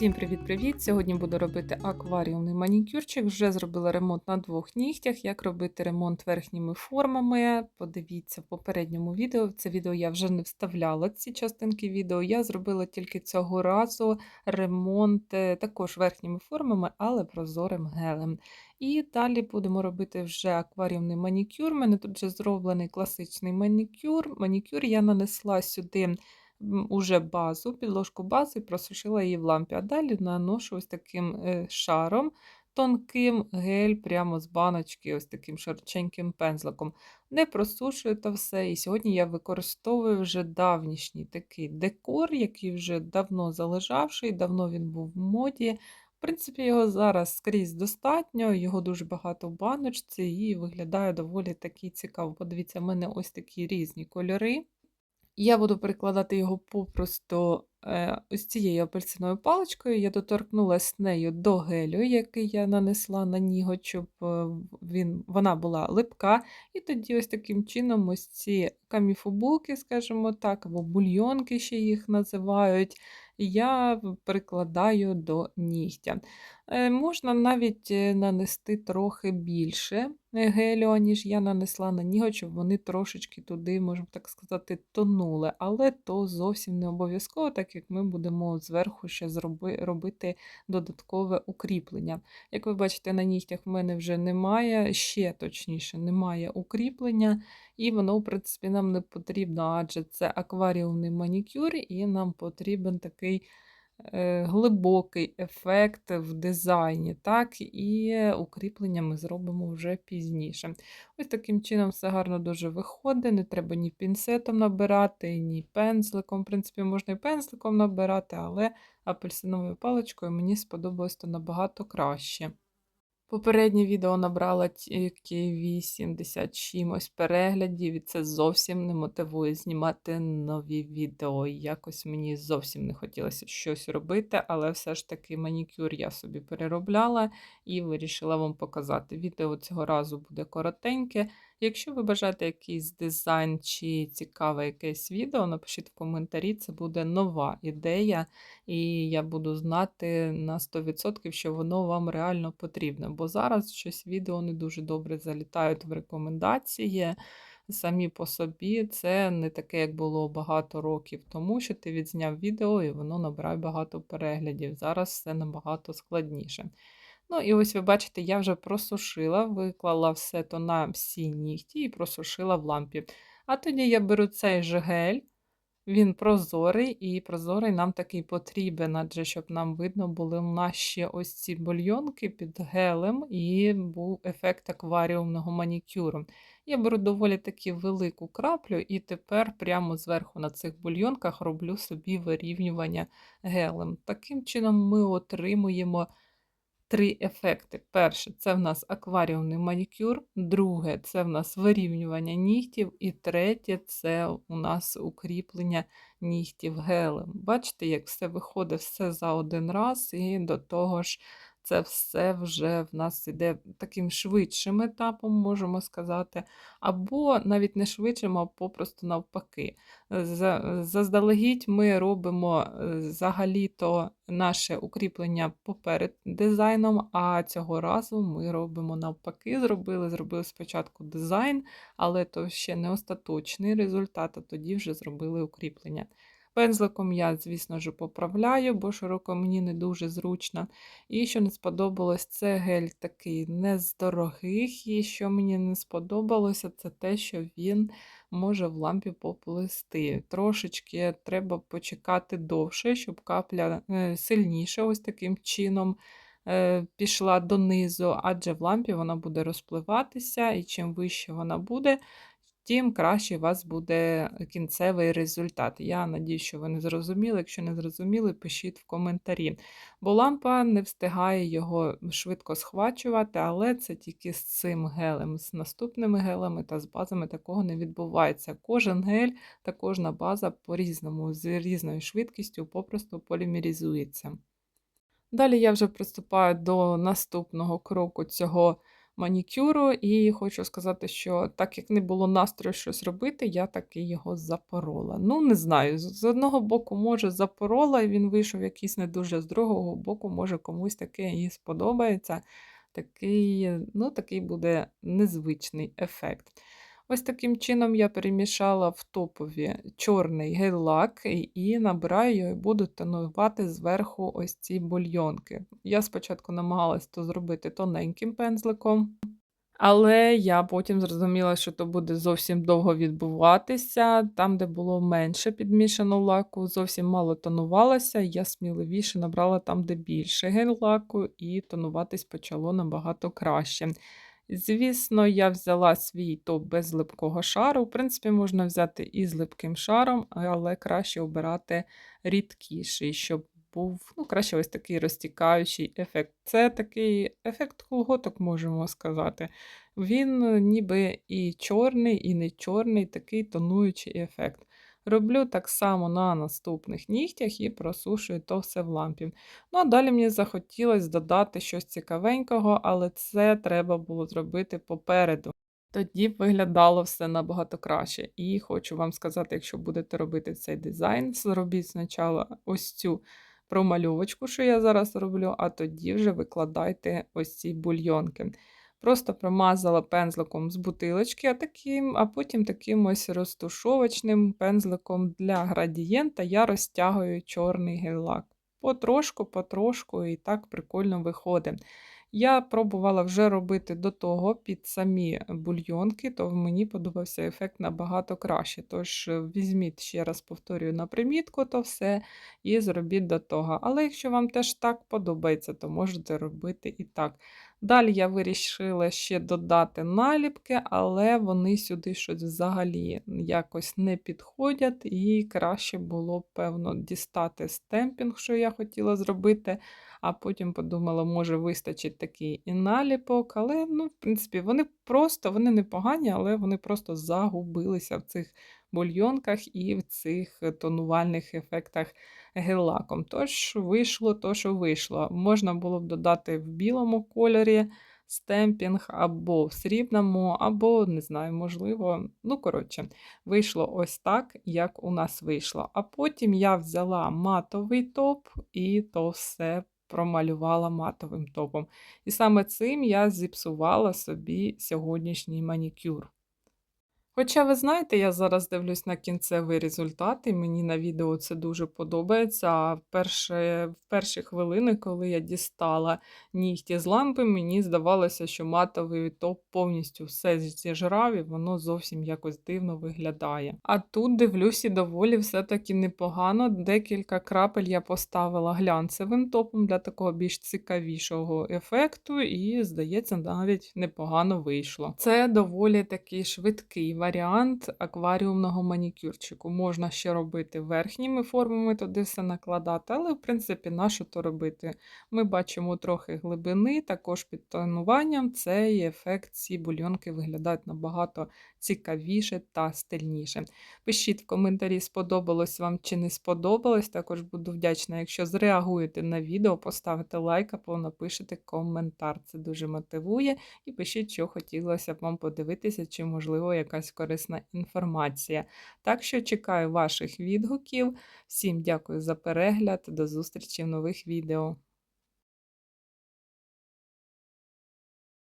Всім привіт-привіт! Сьогодні буду робити акваріумний манікюрчик. Вже зробила ремонт на двох нігтях. Як робити ремонт верхніми формами? Подивіться в попередньому відео. Це відео я вже не вставляла ці частинки відео. Я зробила тільки цього разу ремонт е, також верхніми формами, але прозорим гелем. І далі будемо робити вже акваріумний манікюр. У мене тут вже зроблений класичний манікюр. Манікюр я нанесла сюди уже базу, підложку бази просушила її в лампі. А далі наношу ось таким е, шаром тонким гель прямо з баночки, ось таким широченьким пензликом. Не просушую та все. І сьогодні я використовую вже давнішній такий декор, який вже давно залежавший, давно він був в моді. В принципі, його зараз скрізь достатньо, його дуже багато в баночці і виглядає доволі такий цікаво. Подивіться, в мене ось такі різні кольори. Я буду перекладати його попросту е, ось цією апельсиновою паличкою. Я доторкнулася нею до гелю, який я нанесла на ніготь, щоб е, він, вона була липка. І тоді ось таким чином ось ці каміфобулки, скажімо так, або бульйонки ще їх називають, я перекладаю до нігтя. Е, Можна навіть е, нанести трохи більше е, гелю, ніж я нанесла на ніготь, щоб вони трошечки туди, можна так сказати, тонули. Але то зовсім не обов'язково, так як ми будемо зверху ще зроби, робити додаткове укріплення. Як ви бачите, на нігтях в мене вже немає, ще точніше, немає укріплення, і воно, в принципі, нам не потрібно, адже це акваріумний манікюр, і нам потрібен такий глибокий ефект в дизайні, так, і укріплення ми зробимо вже пізніше. Ось таким чином все гарно дуже виходить, не треба ні пінцетом набирати, ні пензликом. В принципі, можна і пензликом набирати, але апельсиновою паличкою мені сподобалось то набагато краще. Попереднє відео набрало тільки 80 чимось переглядів, і це зовсім не мотивує знімати нові відео. Якось мені зовсім не хотілося щось робити, але все ж таки манікюр я собі переробляла і вирішила вам показати. Відео цього разу буде коротеньке. Якщо ви бажаєте якийсь дизайн чи цікаве якесь відео, напишіть в коментарі, це буде нова ідея, і я буду знати на 100%, що воно вам реально потрібне. Бо зараз щось відео не дуже добре залітають в рекомендації. Самі по собі це не таке, як було багато років тому, що ти відзняв відео і воно набирає багато переглядів. Зараз все набагато складніше. Ну, і ось ви бачите, я вже просушила, виклала все то на всі нігті і просушила в лампі. А тоді я беру цей же гель, він прозорий, і прозорий нам такий потрібен, адже щоб нам видно були ще ось ці бульйонки під гелем, і був ефект акваріумного манікюру. Я беру доволі таки велику краплю, і тепер прямо зверху на цих бульйонках роблю собі вирівнювання гелем. Таким чином ми отримуємо три ефекти. Перше це в нас акваріумний манікюр, друге це в нас вирівнювання нігтів, і третє це у нас укріплення нігтів гелем. Бачите, як все виходить все за один раз, і до того ж. Це все вже в нас іде таким швидшим етапом, можемо сказати, або навіть не швидшим, а попросту навпаки. Заздалегідь ми робимо е, взагалі-то наше укріплення поперед дизайном, а цього разу ми робимо навпаки, зробили, зробили спочатку дизайн, але то ще не остаточний результат, а тоді вже зробили укріплення. Пензликом я, звісно ж, поправляю, бо широко мені не дуже зручно. І що не сподобалось, це гель такий не з дорогих. І що мені не сподобалося, це те, що він може в лампі поплисти. Трошечки треба почекати довше, щоб капля е, сильніше, ось таким чином. е, Пішла донизу, адже в лампі вона буде розпливатися, і чим вище вона буде, тим краще у вас буде кінцевий результат. Я надію, що ви не зрозуміли. Якщо не зрозуміли, пишіть в коментарі. Бо лампа не встигає його швидко схвачувати, але це тільки з цим гелем. З наступними гелами та з базами такого не відбувається. Кожен гель та кожна база по-різному, з різною швидкістю попросту полімеризується. Далі я вже приступаю до наступного кроку цього манікюру. І хочу сказати, що так як не було настрою щось робити, я таки його запорола. Ну, не знаю, з одного боку, може, запорола, і він вийшов якийсь не дуже, з другого боку, може, комусь таке і сподобається. Такий, ну, такий буде незвичний ефект. Ось таким чином я перемішала в топові чорний гель-лак і- набираю його і буду тонувати зверху ось ці бульйонки. Я спочатку намагалась то зробити тоненьким пензликом, але я потім зрозуміла, що то буде зовсім довго відбуватися. Там, де було менше підмішано лаку, зовсім мало тонувалося. Я сміливіше набрала там, де більше гель-лаку, і тонуватись почало набагато краще. Звісно, я взяла свій топ без липкого шару. В принципі, можна взяти і з липким шаром, але краще обирати рідкіший, щоб був ну, краще ось такий розтікаючий ефект. Це такий ефект колготок, можемо сказати. Він е, ніби і чорний, і не чорний, такий тонуючий ефект. Роблю так само на наступних нігтях і просушую то все в лампі. Ну, а далі мені захотілося додати щось цікавенького, але це треба було зробити попереду. Тоді виглядало все набагато краще. І хочу вам сказати, якщо будете робити цей дизайн, зробіть спочатку ось цю промальовочку, що я зараз роблю, а тоді вже викладайте ось ці бульйонки. Просто промазала пензликом з бутилочки, а таким, а потім таким ось розтушовочним пензликом для градієнта я розтягую чорний гель-лак. Потрошку, потрошку, і так прикольно виходить. Я пробувала вже робити до того під самі бульйонки, то мені подобався ефект набагато краще. Тож е, візьміть, ще раз повторюю, на примітку то все і зробіть до того. Але якщо вам теж так подобається, то можете робити і так. Далі я вирішила ще додати наліпки, але вони сюди щось взагалі якось не підходять, і краще було, певно, дістати стемпінг, що я хотіла зробити. А потім подумала, може, вистачить такий і наліпок. Але, ну, в принципі, вони просто вони непогані, але вони просто загубилися в цих бульйонках і в цих тонувальних ефектах гель-лаком. Тож вийшло то, що вийшло. Можна було б додати в білому кольорі стемпінг, або в срібному, або, не знаю, можливо, ну, коротше, вийшло ось так, як у нас вийшло. А потім я взяла матовий топ і то все промалювала матовим топом. І саме цим я зіпсувала собі сьогоднішній манікюр. Хоча, ви знаєте, я зараз дивлюсь на кінцевий результат, і мені на відео це дуже подобається. А в перші, в перші хвилини, коли я дістала нігті з лампи, мені здавалося, що матовий топ повністю все зіжрав, і воно зовсім якось дивно виглядає. А тут дивлюсь і доволі все-таки непогано. Декілька крапель я поставила глянцевим топом для такого більш цікавішого ефекту, і, здається, навіть непогано вийшло. Це доволі такий швидкий варіант акваріумного манікюрчику. Можна ще робити верхніми формами, туди все накладати, але, в принципі, на що то робити? Ми бачимо трохи глибини, також під тонуванням цей ефект, ці бульйонки виглядають набагато цікавіше та стильніше. Пишіть в коментарі, сподобалось вам чи не сподобалось. Також буду вдячна, якщо зреагуєте на відео, поставите лайк або напишете коментар. Це дуже мотивує. І пишіть, що хотілося б вам подивитися, чи, можливо, якась корисна інформація. Так що чекаю ваших відгуків. Всім дякую за перегляд, до зустрічі в нових відео.